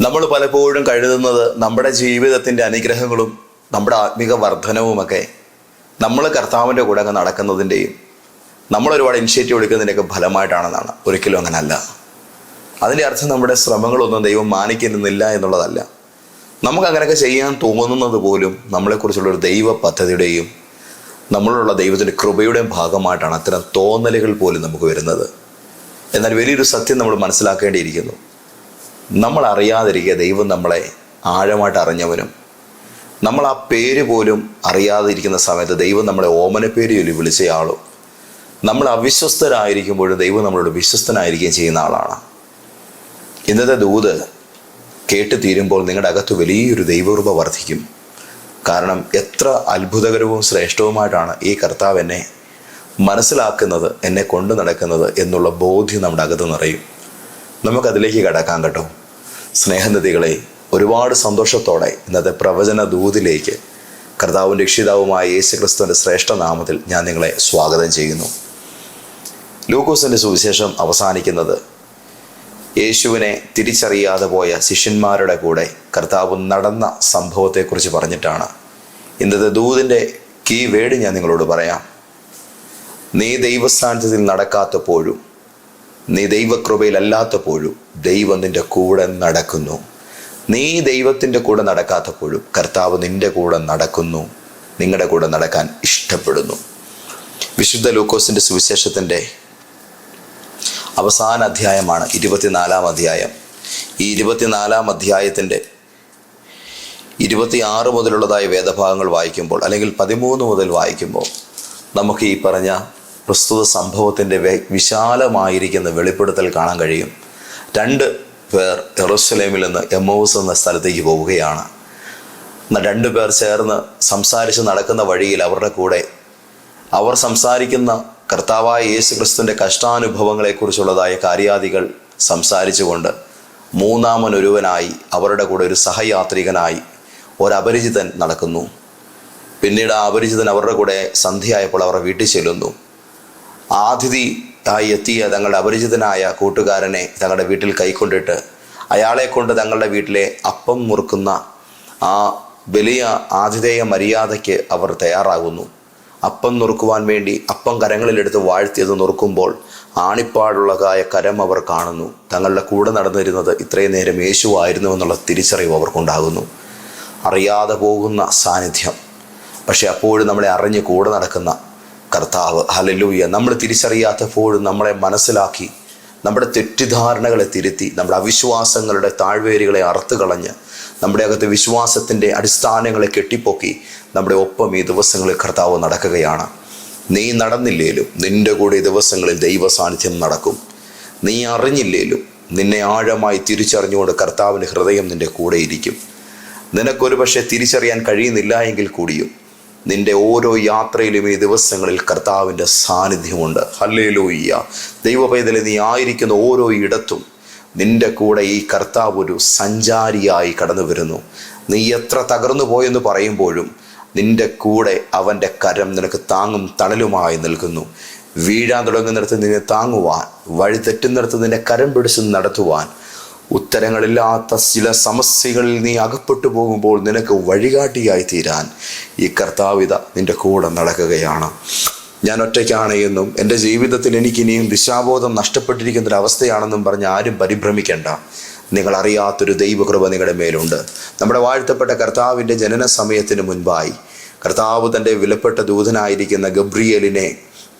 നമ്മൾ പലപ്പോഴും കഴുതുന്നത് നമ്മുടെ ജീവിതത്തിന്റെ അനുഗ്രഹങ്ങളും നമ്മുടെ ആത്മീക വർധനവുമൊക്കെ നമ്മൾ കർത്താവിന്റെ കൂടെ അങ്ങ് നടക്കുന്നതിന്റെയും നമ്മൾ ഒരുപാട് ഇനിഷ്യേറ്റീവ് എടുക്കുന്നതിന്റെയൊക്കെ ഫലമായിട്ടാണെന്നാണ്. ഒരിക്കലും അങ്ങനല്ല. അതിന്റെ അർത്ഥം നമ്മുടെ ശ്രമങ്ങളൊന്നും ദൈവം മാനിക്കുന്നില്ല എന്നുള്ളതല്ല. നമുക്ക് അങ്ങനെയൊക്കെ ചെയ്യാൻ തോന്നുന്നത് പോലും നമ്മളെക്കുറിച്ചുള്ള ഒരു ദൈവ പദ്ധതിയുടെയും നമ്മളുള്ള ദൈവത്തിന്റെ കൃപയുടെയും ഭാഗമായിട്ടാണ് അത്തരം തോന്നലുകൾ പോലും നമുക്ക് വരുന്നത്. എന്നാൽ വലിയൊരു സത്യം നമ്മൾ മനസ്സിലാക്കേണ്ടിയിരിക്കുന്നു. നമ്മൾ അറിയാതിരിക്കുക ദൈവം നമ്മളെ ആഴമായിട്ട് അറിഞ്ഞവനും നമ്മൾ ആ പേര് പോലും അറിയാതിരിക്കുന്ന സമയത്ത് ദൈവം നമ്മളെ ഓമന പേര് ചൊല്ലി വിളിച്ചയാളും നമ്മൾ അവിശ്വസ്തരായിരിക്കുമ്പോഴും ദൈവം നമ്മളോട് വിശ്വസ്തനായിരിക്കുകയും ചെയ്യുന്ന ആളാണ്. ഇന്നത്തെ ദൂത് കേട്ട് തീരുമ്പോൾ നിങ്ങളുടെ അകത്ത് വലിയൊരു ദൈവകൃപ വർദ്ധിക്കും. കാരണം എത്ര അത്ഭുതകരവും ശ്രേഷ്ഠവുമായിട്ടാണ് ഈ കർത്താവ് എന്നെ മനസ്സിലാക്കുന്നത് എന്നെ കൊണ്ടു നടക്കുന്നത് എന്നുള്ള ബോധ്യം നമ്മുടെ അകത്ത് നിറയും. നമുക്കതിലേക്ക് കടക്കാം കേട്ടോ. സ്നേഹനദികളെ ഒരുപാട് സന്തോഷത്തോടെ ഇന്നത്തെ പ്രവചന ദൂതിലേക്ക് കർത്താവും രക്ഷിതാവുമായ യേശു ക്രിസ്തുവിന്റെ ശ്രേഷ്ഠ നാമത്തിൽ ഞാൻ നിങ്ങളെ സ്വാഗതം ചെയ്യുന്നു. ലൂക്കോസിന്റെ സുവിശേഷം അവസാനിക്കുന്നത് യേശുവിനെ തിരിച്ചറിയാതെ പോയ ശിഷ്യന്മാരുടെ കൂടെ കർത്താവ് നടന്ന സംഭവത്തെക്കുറിച്ച് പറഞ്ഞിട്ടാണ്. ഇന്നത്തെ ദൂതിന്റെ കീ വേഡ് ഞാൻ നിങ്ങളോട് പറയാം. നീ ദൈവസ്ഥാനത്തിൽ നടക്കാത്തപ്പോഴും നീ ദൈവകൃപയിലല്ലാത്തപ്പോഴും ദൈവം നിന്റെ കൂടെ നടക്കുന്നു. നീ ദൈവത്തിന്റെ കൂടെ നടക്കാത്തപ്പോഴും കർത്താവ് നിന്റെ കൂടെ നടക്കുന്നു. നിങ്ങളുടെ കൂടെ നടക്കാൻ ഇഷ്ടപ്പെടുന്നു. വിശുദ്ധ ലൂക്കോസിന്റെ സുവിശേഷത്തിന്റെ അവസാന അധ്യായമാണ് ഇരുപത്തിനാലാം അധ്യായം. ഈ ഇരുപത്തിനാലാം അധ്യായത്തിന്റെ ഇരുപത്തിയാറ് മുതലുള്ളതായ വേദഭാഗങ്ങൾ വായിക്കുമ്പോൾ അല്ലെങ്കിൽ പതിമൂന്ന് മുതൽ വായിക്കുമ്പോൾ നമുക്ക് ഈ പറഞ്ഞ പ്രസ്തുത സംഭവത്തിന്റെ വിശാലമായിരിക്കുന്ന വെളിപ്പെടുത്തൽ കാണാൻ കഴിയും. രണ്ട് പേർ എറുസലേമിൽ നിന്ന് എമോസ് എന്ന സ്ഥലത്തേക്ക് പോവുകയാണ്. രണ്ടു പേർ ചേർന്ന് സംസാരിച്ച് നടക്കുന്ന വഴിയിൽ അവരുടെ കൂടെ അവർ സംസാരിക്കുന്ന കർത്താവായ യേശു ക്രിസ്തുവിന്റെ കഷ്ടാനുഭവങ്ങളെക്കുറിച്ചുള്ളതായ കാര്യാദികൾ സംസാരിച്ചുകൊണ്ട് മൂന്നാമൻ ഒരുവനായി അവരുടെ കൂടെ ഒരു സഹയാത്രികനായി ഒരപരിചിതൻ നടക്കുന്നു. പിന്നീട് ആ അപരിചിതൻ അവരുടെ കൂടെ സന്ധ്യയായപ്പോൾ അവരുടെ വീട്ടിൽ ചെല്ലുന്നു. ആതിഥി ആയി എത്തിയ തങ്ങളുടെ അപരിചിതനായ കൂട്ടുകാരനെ തങ്ങളുടെ വീട്ടിൽ കൈക്കൊണ്ടിട്ട് അയാളെ കൊണ്ട് തങ്ങളുടെ വീട്ടിലെ അപ്പം മുറുക്കുന്ന ആ വലിയ ആതിഥേയ മര്യാദയ്ക്ക് അവർ തയ്യാറാകുന്നു. അപ്പം നുറുക്കുവാൻ വേണ്ടി അപ്പം കരങ്ങളിലെടുത്ത് വാഴ്ത്തിയത് നുറുക്കുമ്പോൾ ആണിപ്പാടുള്ളതായ കരം അവർ കാണുന്നു. തങ്ങളുടെ കൂടെ നടന്നിരുന്നത് ഇത്രയും നേരം യേശുവായിരുന്നു എന്നുള്ള തിരിച്ചറിവ് അവർക്കുണ്ടാകുന്നു. അറിയാതെ പോകുന്ന സാന്നിധ്യം. പക്ഷെ അപ്പോഴും നമ്മളെ അറിഞ്ഞ് കൂടെ നടക്കുന്ന കർത്താവ് ഹലലൂയ നമ്മൾ തിരിച്ചറിയാത്തപ്പോഴും നമ്മളെ മനസ്സിലാക്കി നമ്മുടെ തെറ്റിദ്ധാരണകളെ തിരുത്തി നമ്മുടെ അവിശ്വാസങ്ങളുടെ താഴ്വേരുകളെ അറുത്തു കളഞ്ഞ് നമ്മുടെ അകത്ത് വിശ്വാസത്തിന്റെ അടിസ്ഥാനങ്ങളെ കെട്ടിപ്പൊക്കി നമ്മുടെ ഒപ്പം ഈ ദിവസങ്ങളിൽ കർത്താവ് നടക്കുകയാണ്. നീ നടന്നില്ലേലും നിന്റെ കൂടെ ദിവസങ്ങളിൽ ദൈവ സാന്നിധ്യം നടക്കും. നീ അറിഞ്ഞില്ലേലും നിന്നെ ആഴമായി തിരിച്ചറിഞ്ഞുകൊണ്ട് കർത്താവിന്റെ ഹൃദയം നിന്റെ കൂടെയിരിക്കും നിനക്കൊരു പക്ഷേ തിരിച്ചറിയാൻ കഴിയുന്നില്ല എങ്കിൽ കൂടിയും നിന്റെ ഓരോ യാത്രയിലും ഈ ദിവസങ്ങളിൽ കർത്താവിന്റെ സാന്നിധ്യമുണ്ട്. ഹല്ലേലൂയ്യ. ലോയ്യ പൈതലെ നീ ആയിരിക്കുന്ന ഓരോ ഇടത്തും നിന്റെ കൂടെ ഈ കർത്താവ് ഒരു സഞ്ചാരിയായി കടന്നു വരുന്നു. നീ എത്ര തകർന്നു പോയെന്ന് പറയുമ്പോഴും നിന്റെ കൂടെ അവന്റെ കരം നിനക്ക് താങ്ങും തണലുമായി നിൽക്കുന്നു. വീഴാൻ തുടങ്ങുന്നിടത്ത് നിന്നെ താങ്ങുവാൻ വഴി തെറ്റുന്നിടത്ത് നിന്നെ കരം പിടിച്ച് നടത്തുവാൻ ഉത്തരങ്ങളില്ലാത്ത ചില സമസ്യകളിൽ നീ അകപ്പെട്ടു പോകുമ്പോൾ നിനക്ക് വഴികാട്ടിയായി തീരാൻ ഈ കർത്താവിത നിന്റെ കൂടെ നടക്കുകയാണ്. ഞാൻ ഒറ്റയ്ക്കാണ് എന്നും എന്റെ ജീവിതത്തിൽ എനിക്കിനിയും ദിശാബോധം നഷ്ടപ്പെട്ടിരിക്കുന്ന ഒരു അവസ്ഥയാണെന്നും പറഞ്ഞ് ആരും പരിഭ്രമിക്കേണ്ട. നിങ്ങൾ അറിയാത്തൊരു ദൈവകൃപ നിങ്ങളുടെ മേലുണ്ട്. നമ്മുടെ വാഴ്ത്തപ്പെട്ട കർത്താവിന്റെ ജനന സമയത്തിന് മുൻപായി കർത്താവ് തന്റെ വിലപ്പെട്ട ദൂതനായിരിക്കുന്ന ഗബ്രിയേലിനെ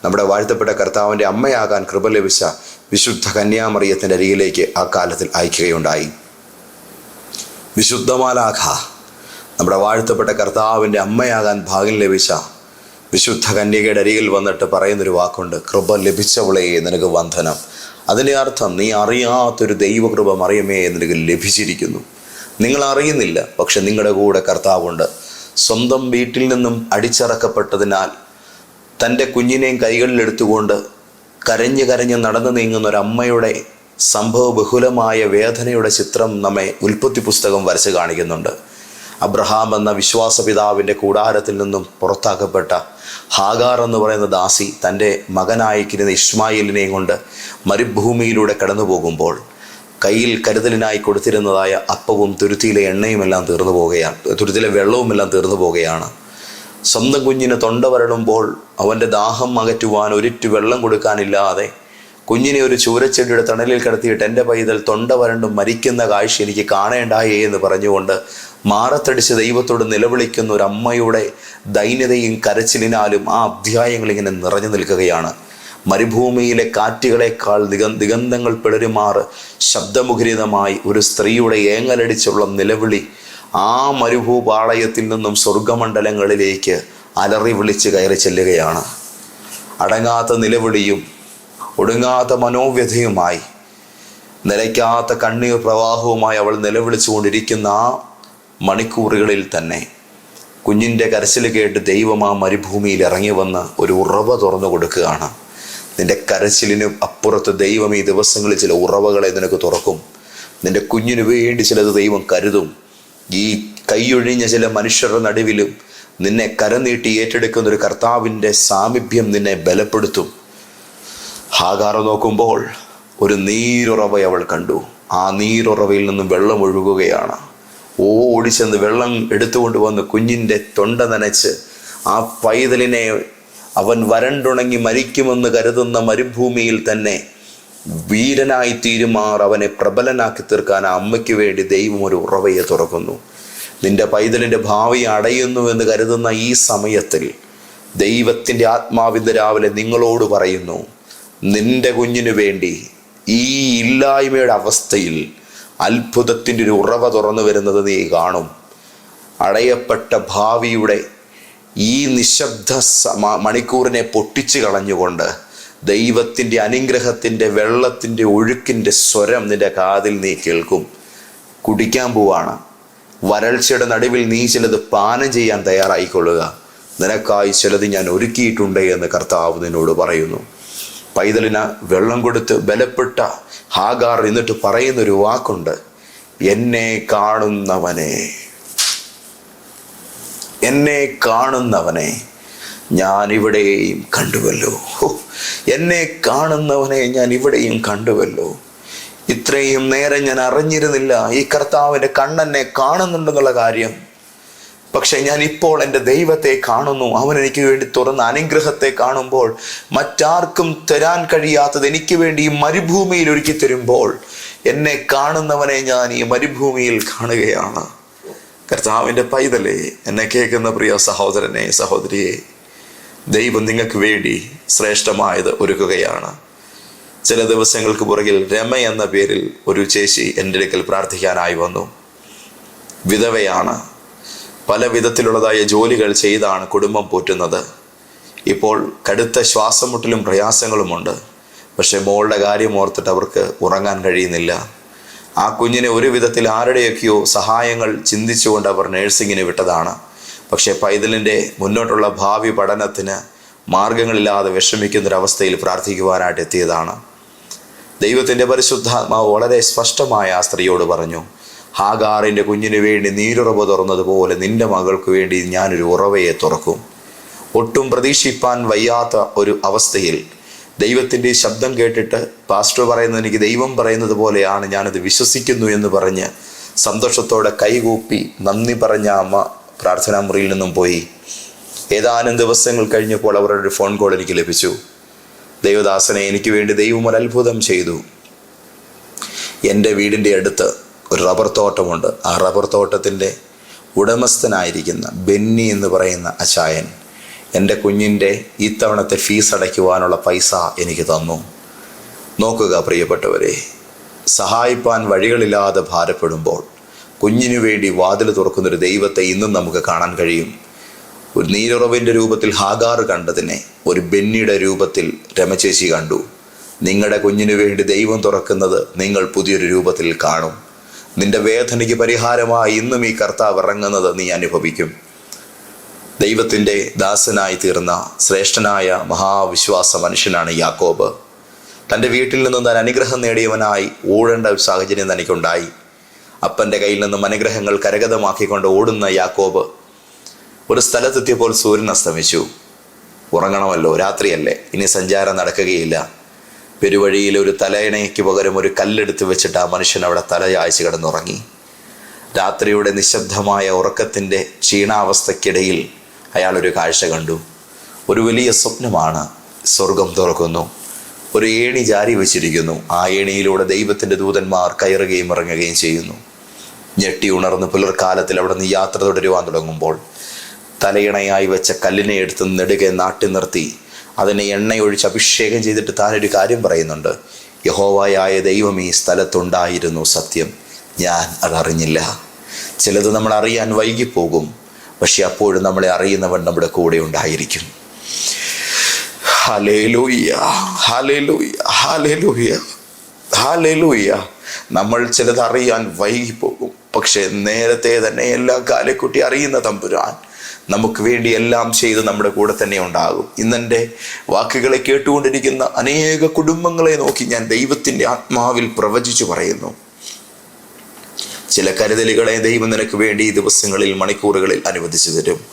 നമ്മുടെ വാഴ്ത്തപ്പെട്ട കർത്താവിന്റെ അമ്മയാകാൻ കൃപ ലഭിച്ച വിശുദ്ധ കന്യാമറിയത്തിന്റെ അരികിലേക്ക് ആ കാലത്തിൽ അയക്കുകയുണ്ടായി. വിശുദ്ധമാലാഖ നമ്മുടെ വാഴ്ത്തപ്പെട്ട കർത്താവിന്റെ അമ്മയാകാൻ ഭാഗ്യം ലഭിച്ച വിശുദ്ധ കന്യകയുടെ അരികിൽ വന്നിട്ട് പറയുന്നൊരു വാക്കുണ്ട് കൃപ ലഭിച്ചവളേ നിനക്ക് വന്ദനം. അതിന്റെ അർത്ഥം നീ അറിയാത്തൊരു ദൈവകൃപ മറിയമേ നിനക്ക് ലഭിച്ചിരിക്കുന്നു. നിങ്ങൾ അറിയുന്നില്ല പക്ഷെ നിങ്ങളുടെ കൂടെ കർത്താവുണ്ട്. സ്വന്തം വീട്ടിൽ നിന്നും അടിച്ചിറക്കപ്പെട്ടതിനാൽ തന്റെ കുഞ്ഞിനെയും കൈകളിലെടുത്തുകൊണ്ട് കരഞ്ഞ് കരഞ്ഞ് നടന്നു നീങ്ങുന്ന ഒരു അമ്മയുടെ സംഭവ ബഹുലമായ വേദനയുടെ ചിത്രം നമ്മെ ഉൽപ്പത്തി പുസ്തകം വരച്ച് കാണിക്കുന്നുണ്ട്. അബ്രഹാം എന്ന വിശ്വാസപിതാവിന്റെ കൂടാരത്തിൽ നിന്നും പുറത്താക്കപ്പെട്ട ഹാഗാർ എന്ന് പറയുന്ന ദാസി തന്റെ മകനായിരിക്കുന്ന ഇസ്മായിലിനെയും കൊണ്ട് മരുഭൂമിയിലൂടെ കടന്നു പോകുമ്പോൾ കയ്യിൽ കരുതലിനായി കൊടുത്തിരുന്നതായ അപ്പവും തുരുത്തിയിലെ എണ്ണയുമെല്ലാം തീർന്നു പോവുകയാണ് തുരുത്തിയിലെ വെള്ളവുമെല്ലാം തീർന്നു പോവുകയാണ്. സ്വന്തം കുഞ്ഞിന് തൊണ്ട വരളുമ്പോൾ അവന്റെ ദാഹം അകറ്റുവാൻ ഒരിറ്റു വെള്ളം കൊടുക്കാനില്ലാതെ കുഞ്ഞിനെ ഒരു ചൂരച്ചെടിയുടെ തണലിൽ കിടത്തിയിട്ട് എന്റെ പൈതൽ തൊണ്ട വരണ്ടും മരിക്കുന്ന കാഴ്ച എനിക്ക് കാണേണ്ടായേ എന്ന് പറഞ്ഞുകൊണ്ട് മാറത്തടിച്ച് ദൈവത്തോട് നിലവിളിക്കുന്ന ഒരു അമ്മയുടെ ദൈന്യതയും കരച്ചിലിനാലും ആ അധ്യായങ്ങൾ ഇങ്ങനെ നിറഞ്ഞു നിൽക്കുകയാണ്. മരുഭൂമിയിലെ കാറ്റുകളെക്കാൾ ദിഗ ദിഗന്ധങ്ങൾ പിളരുമാറ് ശബ്ദമുഖരിതമായി ഒരു സ്ത്രീയുടെ ഏങ്ങലടിച്ചുള്ള നിലവിളി ആ മരുഭൂപാളയത്തിൽ നിന്നും സ്വർഗമണ്ഡലങ്ങളിലേക്ക് അലറി വിളിച്ച് കയറി ചെല്ലുകയാണ്. അടങ്ങാത്ത നിലവിളിയും ഒടുങ്ങാത്ത മനോവ്യഥയുമായി നിലയ്ക്കാത്ത കണ്ണീർ പ്രവാഹവുമായി അവൾ നിലവിളിച്ചുകൊണ്ടിരിക്കുന്ന ആ മണിക്കൂറുകളിൽ തന്നെ കുഞ്ഞിന്റെ കരച്ചിൽ കേട്ട് ദൈവം ആ മരുഭൂമിയിൽ ഇറങ്ങി വന്ന് ഒരു ഉറവ തുറന്നു കൊടുക്കുകയാണ്. നിന്റെ കരച്ചിലിന് അപ്പുറത്ത് ദൈവം ഈ ദിവസങ്ങളിൽ ചില ഉറവകളെ നിനക്ക് തുറക്കും. നിന്റെ കുഞ്ഞിനു വേണ്ടി ചിലത് ദൈവം കരുതും. ഈ കൈയൊഴിഞ്ഞ ചില മനുഷ്യരുടെ നടുവിലും നിന്നെ കരനീട്ടി ഏറ്റെടുക്കുന്ന ഒരു കർത്താവിന്റെ സാമീപ്യം നിന്നെ ബലപ്പെടുത്തും. ഹാഗാറ നോക്കുമ്പോൾ ഒരു നീരുറവ അവൾ കണ്ടു. ആ നീരുറവയിൽ നിന്നും വെള്ളം ഒഴുകുകയാണ്. ഓടിച്ചെന്ന് വെള്ളം എടുത്തുകൊണ്ട് വന്ന് കുഞ്ഞിന്റെ തൊണ്ട നനച്ച് ആ പൈതലിനെ അവൻ വരണ്ടുണങ്ങി മരിക്കുമെന്ന് കരുതുന്ന മരുഭൂമിയിൽ തന്നെ വീരനായി തീരുമാർ അവനെ പ്രബലനാക്കി തീർക്കാൻ ആ അമ്മയ്ക്ക് വേണ്ടി ദൈവം ഒരു ഉറവയെ തുറക്കുന്നു. നിന്റെ പൈതലിന്റെ ഭാവി അടയുന്നു എന്ന് കരുതുന്ന ഈ സമയത്തിൽ ദൈവത്തിന്റെ ആത്മാവിന്റെ രാവിലെ നിങ്ങളോട് പറയുന്നു നിന്റെ കുഞ്ഞിനു വേണ്ടി ഈ ഇല്ലായ്മയുടെ അവസ്ഥയിൽ അത്ഭുതത്തിന്റെ ഒരു ഉറവ തുറന്നു വരുന്നത് നീ കാണും. അടയപ്പെട്ട ഭാവിയുടെ ഈ നിശബ്ദ മണിക്കൂറിനെ പൊട്ടിച്ചു കളഞ്ഞുകൊണ്ട് ദൈവത്തിന്റെ അനുഗ്രഹത്തിന്റെ വെള്ളത്തിന്റെ ഒഴുക്കിന്റെ സ്വരം നിന്റെ കാതിൽ നീ കേൾക്കും. കുടിക്കാൻ പോവാണ്. വരൾച്ചയുടെ നടുവിൽ നീ ചിലത് പാനം ചെയ്യാൻ തയ്യാറായിക്കൊള്ളുക. നിനക്കായി ചിലത് ഞാൻ ഒരുക്കിയിട്ടുണ്ട് എന്ന് കർത്താവ് നിന്നോട് പറയുന്നു. പൈതലിന് വെള്ളം കൊടുത്ത് ബലപ്പെട്ട ഹാഗാർ എന്നിട്ട് പറയുന്നൊരു വാക്കുണ്ട്. എന്നെ കാണുന്നവനെ. എന്നെ കാണുന്നവനെ. ഞാൻ ഇവിടെയും കണ്ടുവല്ലോ എന്നെ കാണുന്നവനെ ഞാൻ ഇവിടെയും കണ്ടുവല്ലോ. ഇത്രയും നേരം ഞാൻ അറിഞ്ഞിരുന്നില്ല ഈ കർത്താവിന്റെ കണ്ണെന്നെ കാണുന്നുണ്ടെന്നുള്ള കാര്യം. പക്ഷെ ഞാൻ ഇപ്പോൾ എന്റെ ദൈവത്തെ കാണുന്നു. അവൻ എനിക്ക് വേണ്ടി തുറന്ന അനുഗ്രഹത്തെ കാണുമ്പോൾ മറ്റാർക്കും തരാൻ കഴിയാത്തത് എനിക്ക് വേണ്ടി ഈ മരുഭൂമിയിൽ ഒരുക്കി തരുമ്പോൾ എന്നെ കാണുന്നവനെ ഞാൻ ഈ മരുഭൂമിയിൽ കാണുകയാണ്. കർത്താവിന്റെ പൈതലേ എന്നെ കേൾക്കുന്ന പ്രിയ സഹോദരനെ സഹോദരിയെ ദൈവം നിങ്ങൾക്ക് വേണ്ടി ശ്രേഷ്ഠമായത് ഒരുക്കുകയാണ്. ചില ദിവസങ്ങൾക്ക് പുറകിൽ രമ എന്ന പേരിൽ ഒരു ചേച്ചി എന്റെ അടുക്കൽ പ്രാർത്ഥിക്കാനായി വന്നു. വിധവയാണ്. പല വിധത്തിലുള്ളതായ ജോലികൾ ചെയ്താണ് കുടുംബം പോറ്റുന്നത്. ഇപ്പോൾ കടുത്ത ശ്വാസമുട്ടലും പ്രയാസങ്ങളുമുണ്ട്. പക്ഷേ മോളുടെ കാര്യം ഓർത്തിട്ട് അവർക്ക് ഉറങ്ങാൻ കഴിയുന്നില്ല. ആ കുഞ്ഞിനെ ഒരു വിധത്തിൽ ആരുടെയൊക്കെയോ സഹായങ്ങൾ ചിന്തിച്ചുകൊണ്ട് അവർ നേഴ്സിങ്ങിന് വിട്ടതാണ്. പക്ഷേ പൈതലിന്റെ മുന്നോട്ടുള്ള ഭാവി പഠനത്തിന് മാർഗങ്ങളില്ലാതെ വിഷമിക്കുന്നൊരവസ്ഥയിൽ പ്രാർത്ഥിക്കുവാനായിട്ട് എത്തിയതാണ്. ദൈവത്തിന്റെ പരിശുദ്ധാത്മാവ് വളരെ സ്പഷ്ടമായ ആ സ്ത്രീയോട് പറഞ്ഞു ഹാഗാറിന്റെ കുഞ്ഞിന് വേണ്ടി നീരുറവ് തുറന്നതുപോലെ നിന്റെ മകൾക്ക് വേണ്ടി ഞാനൊരു ഉറവയെ തുറക്കും. ഒട്ടും പ്രതീക്ഷിപ്പാൻ വയ്യാത്ത ഒരു അവസ്ഥയിൽ ദൈവത്തിന്റെ ശബ്ദം കേട്ടിട്ട് പാസ്റ്റർ പറയുന്നത് എനിക്ക് ദൈവം പറയുന്നത് പോലെയാണ് ഞാനത് വിശ്വസിക്കുന്നു എന്ന് പറഞ്ഞ് സന്തോഷത്തോടെ കൈകൂപ്പി നന്ദി പറഞ്ഞ അമ്മ പ്രാർത്ഥനാ മുറിയിൽ നിന്നും പോയി. ഏതാനും ദിവസങ്ങൾ കഴിഞ്ഞപ്പോൾ അവരുടെ ഒരു ഫോൺ കോൾ എനിക്ക് ലഭിച്ചു. ദൈവദാസനെ എനിക്ക് വേണ്ടി ദൈവം ഒരു അത്ഭുതം ചെയ്തു. എന്റെ വീടിന്റെ അടുത്ത് ഒരു റബ്ബർ തോട്ടമുണ്ട്. ആ റബ്ബർ തോട്ടത്തിന്റെ ഉടമസ്ഥനായിരിക്കുന്ന ബെന്നി എന്ന് പറയുന്ന അച്ചായൻ എന്റെ കുഞ്ഞിന്റെ ഇത്തവണത്തെ ഫീസ് അടയ്ക്കുവാനുള്ള പൈസ എനിക്ക് തന്നു. നോക്കുക പ്രിയപ്പെട്ടവരെ സഹായിപ്പാൻ വഴികളില്ലാതെ ഭാരപ്പെടുമ്പോൾ കുഞ്ഞിനു വേണ്ടി വാതിൽ തുറക്കുന്നൊരു ദൈവത്തെ ഇന്നും നമുക്ക് കാണാൻ കഴിയും. ഒരു നീരുറവിന്റെ രൂപത്തിൽ ഹാഗാർ കണ്ടതിനെ ഒരു ബെന്നിയുടെ രൂപത്തിൽ രമചേശി കണ്ടു. നിങ്ങളുടെ കുഞ്ഞിനു വേണ്ടി ദൈവം തുറക്കുന്നത് നിങ്ങൾ പുതിയൊരു രൂപത്തിൽ കാണും. നിന്റെ വേദനയ്ക്ക് പരിഹാരമായി ഇന്നും ഈ കർത്താവ് ഇറങ്ങുന്നത് നീ അനുഭവിക്കും. ദൈവത്തിന്റെ ദാസനായി തീർന്ന ശ്രേഷ്ഠനായ മഹാവിശ്വാസ മനുഷ്യനാണ് യാക്കോബ്. തന്റെ വീട്ടിൽ നിന്നും താൻ അനുഗ്രഹം നേടിയവനായി ഓടേണ്ട ഒരു സാഹചര്യം തനിക്കുണ്ടായി. അപ്പന്റെ കയ്യിൽ നിന്നും അനുഗ്രഹങ്ങൾ കരഗതമാക്കിക്കൊണ്ട് ഓടുന്ന യാക്കോബ് ഒരു സ്ഥലത്തെത്തിയപ്പോൾ സൂര്യൻ അസ്തമിച്ചു. ഉറങ്ങണമല്ലോ രാത്രിയല്ലേ ഇനി സഞ്ചാരം നടക്കുകയില്ല. പെരുവഴിയിൽ ഒരു തലയണയ്ക്ക് പകരം ഒരു കല്ലെടുത്ത് വെച്ചിട്ട് ആ മനുഷ്യൻ അവിടെ തലയാഴ്ച കിടന്നുറങ്ങി. രാത്രിയുടെ നിശബ്ദമായ ഉറക്കത്തിന്റെ ക്ഷീണാവസ്ഥയ്ക്കിടയിൽ അയാൾ ഒരു കാഴ്ച കണ്ടു. ഒരു വലിയ സ്വപ്നമാണ്. സ്വർഗം തുറക്കുന്നു. ഒരു ഏണി ജാരി വെച്ചിരിക്കുന്നു. ആ ഏണിയിലൂടെ ദൈവത്തിന്റെ ദൂതന്മാർ കയറുകയും ഇറങ്ങുകയും ചെയ്യുന്നു. ഞെട്ടി ഉണർന്ന് പുലർക്കാലത്തിൽ അവിടെ നിന്ന് യാത്ര തുടരുവാൻ തുടങ്ങുമ്പോൾ തലയിണയായി വെച്ച കല്ലിനെ എടുത്ത് നെടുകെ നാട്ടി നിർത്തി. അതിനെ എണ്ണയൊഴിച്ച് അഭിഷേകം ചെയ്തിട്ട് താനൊരു കാര്യം പറയുന്നുണ്ട്. യഹോവായായ ദൈവം ഈ സ്ഥലത്തുണ്ടായിരുന്നു സത്യം. ഞാൻ അതറിഞ്ഞില്ല. ചിലത് നമ്മൾ അറിയാൻ വൈകിപ്പോകും. പക്ഷെ അപ്പോഴും നമ്മളെ അറിയുന്നവൻ നമ്മുടെ കൂടെ ഉണ്ടായിരിക്കും. നമ്മൾ ചിലത് അറിയാൻ വൈകിപ്പോകും. പക്ഷെ നേരത്തെ തന്നെ എല്ലാ കാലക്കുട്ടി അറിയുന്ന തമ്പുരാൻ നമുക്ക് വേണ്ടി എല്ലാം ചെയ്ത് നമ്മുടെ കൂടെ തന്നെ ഉണ്ടാകും. ഇന്നെന്റെ വാക്കുകളെ കേട്ടുകൊണ്ടിരിക്കുന്ന അനേക കുടുംബങ്ങളെ നോക്കി ഞാൻ ദൈവത്തിന്റെ ആത്മാവിൽ പ്രവചിച്ചു പറയുന്നു. ചില കരുതലുകളെ ദൈവം നിനക്ക് വേണ്ടി ഈ ദിവസങ്ങളിൽ മണിക്കൂറുകളിൽ അനുവദിച്ചു തരും.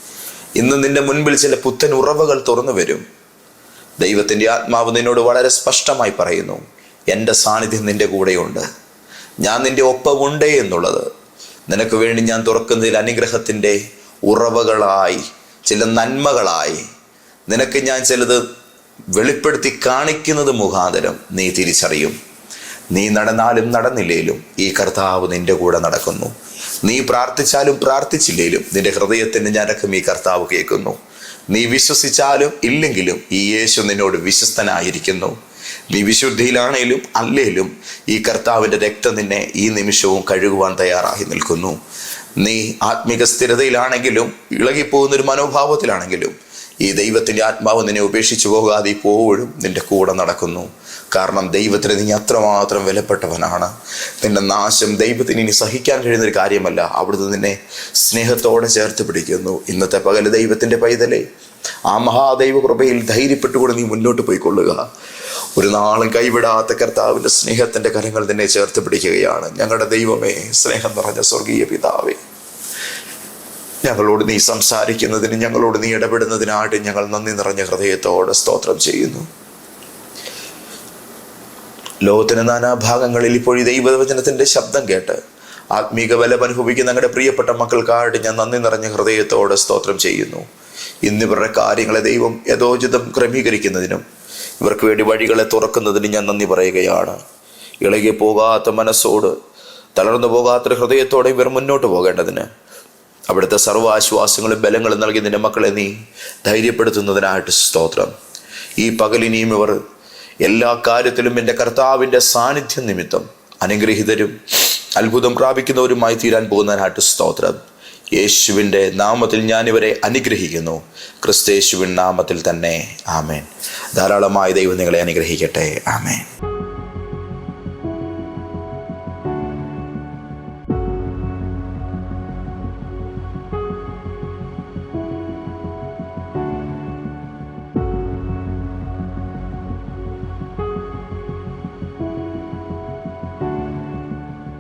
ഇന്ന് നിന്റെ മുൻപിൽ ചില പുത്തൻ ഉറവകൾ തുറന്നു വരും. ദൈവത്തിന്റെ ആത്മാവ് നിന്നോട് വളരെ സ്പഷ്ടമായി പറയുന്നു എന്റെ സാന്നിധ്യം നിന്റെ കൂടെയുണ്ട്. ഞാൻ നിന്റെ ഒപ്പമുണ്ട് എന്നുള്ളത്. നിനക്ക് വേണ്ടി ഞാൻ തുറക്കുന്നതിൽ അനുഗ്രഹത്തിന്റെ ഉറവകളായി ചില നന്മകളായി. നിനക്ക് ഞാൻ ചിലത് വെളിപ്പെടുത്തി കാണിക്കുന്നത് മുഖാന്തരം നീ തിരിച്ചറിയും. നീ നടന്നാലും നടന്നില്ലേലും ഈ കർത്താവ് നിന്റെ കൂടെ നടക്കുന്നു. നീ പ്രാർത്ഥിച്ചാലും പ്രാർത്ഥിച്ചില്ലേലും നിന്റെ ഹൃദയത്തിന് ഞരക്കം ഈ കർത്താവ് കേൾക്കുന്നു. നീ വിശ്വസിച്ചാലും ഇല്ലെങ്കിലും ഈ യേശു നിന്നോട് വിശ്വസ്തനായിരിക്കുന്നു. നീ വിശുദ്ധിയിലാണേലും അല്ലേലും ഈ കർത്താവിന്റെ രക്തം നിന്നെ ഈ നിമിഷവും കഴുകുവാൻ തയ്യാറായി നിൽക്കുന്നു. നീ ആത്മിക സ്ഥിരതയിലാണെങ്കിലും ഇളകിപ്പോകുന്ന ഒരു മനോഭാവത്തിലാണെങ്കിലും ഈ ദൈവത്തിന്റെ ആത്മാവ് നിന്നെ ഉപേക്ഷിച്ചു പോകാതെ ഇപ്പോഴും നിന്റെ കൂടെ നടക്കുന്നു. കാരണം ദൈവത്തിന് നീ അത്രമാത്രം വിലപ്പെട്ടവനാണ്. നിന്റെ നാശം ദൈവത്തിന് ഇനി സഹിക്കാൻ കഴിയുന്നൊരു കാര്യമല്ല. അവിടുന്ന് നിന്നെ സ്നേഹത്തോടെ ചേർത്ത് പിടിക്കുന്നു. ഇന്നത്തെ പകൽ ദൈവത്തിന്റെ പൈതലേ. ആ മഹാദൈവ കൃപയിൽ ധൈര്യപ്പെട്ടുകൊണ്ട് നീ മുന്നോട്ട് പോയിക്കൊള്ളുക. ഒരു നാളും കൈവിടാത്ത കർത്താവിന്റെ സ്നേഹത്തിന്റെ കരങ്ങൾ നിന്നെ ചേർത്ത് പിടിക്കുകയാണ്. ഞങ്ങളുടെ ദൈവമേ സ്നേഹം നിറഞ്ഞ സ്വർഗീയ പിതാവേ. ഞങ്ങളോട് നീ സംസാരിക്കുന്നതിന് ഞങ്ങളോട് നീ ഇടപെടുന്നതിനായിട്ട് ഞങ്ങൾ നന്ദി നിറഞ്ഞ ഹൃദയത്തോടെ സ്തോത്രം ചെയ്യുന്നു. ലോകത്തിന് നാനാഭാഗങ്ങളിൽ ഇപ്പോൾ ഈ ദൈവവചനത്തിന്റെ ശബ്ദം കേട്ട് ആത്മീക ബലം അനുഭവിക്കുന്ന ഞങ്ങളുടെ പ്രിയപ്പെട്ട മക്കൾക്കായിട്ട് ഞാൻ നന്ദി നിറഞ്ഞ ഹൃദയത്തോടെ സ്തോത്രം ചെയ്യുന്നു. ഇന്നിവരുടെ കാര്യങ്ങളെ ദൈവം യഥോചിതം ക്രമീകരിക്കുന്നതിനും ഇവർക്ക് വേണ്ടി വഴികളെ തുറക്കുന്നതിന് ഞാൻ നന്ദി പറയുകയാണ്. ഇളകി പോകാത്ത മനസ്സോട് തളർന്നു പോകാത്ത ഹൃദയത്തോടെ ഇവർ മുന്നോട്ട് പോകേണ്ടതിന്. അവിടുത്തെ സർവാശ്വാസങ്ങളും ബലങ്ങളും നൽകി നിന്റെ മക്കളെ നീ ധൈര്യപ്പെടുത്തുന്നതിനായിട്ട് സ്തോത്രം. ഈ പകലിനിയും ഇവർ എല്ലാ കാര്യത്തിലും എന്റെ കർത്താവിന്റെ സാന്നിധ്യം നിമിത്തം അനുഗ്രഹീതരും അത്ഭുതം പ്രാപിക്കുന്നവരുമായി തീരാൻ പോകുന്നതിനായിട്ട് സ്തോത്രം. യേശുവിന്റെ നാമത്തിൽ ഞാനിവരെ അനുഗ്രഹിക്കുന്നു. ക്രിസ്തേശുവിൻ നാമത്തിൽ തന്നെ. ആമേൻ. ധാരാളമായി ദൈവം നിങ്ങളെ അനുഗ്രഹിക്കട്ടെ. ആമേൻ.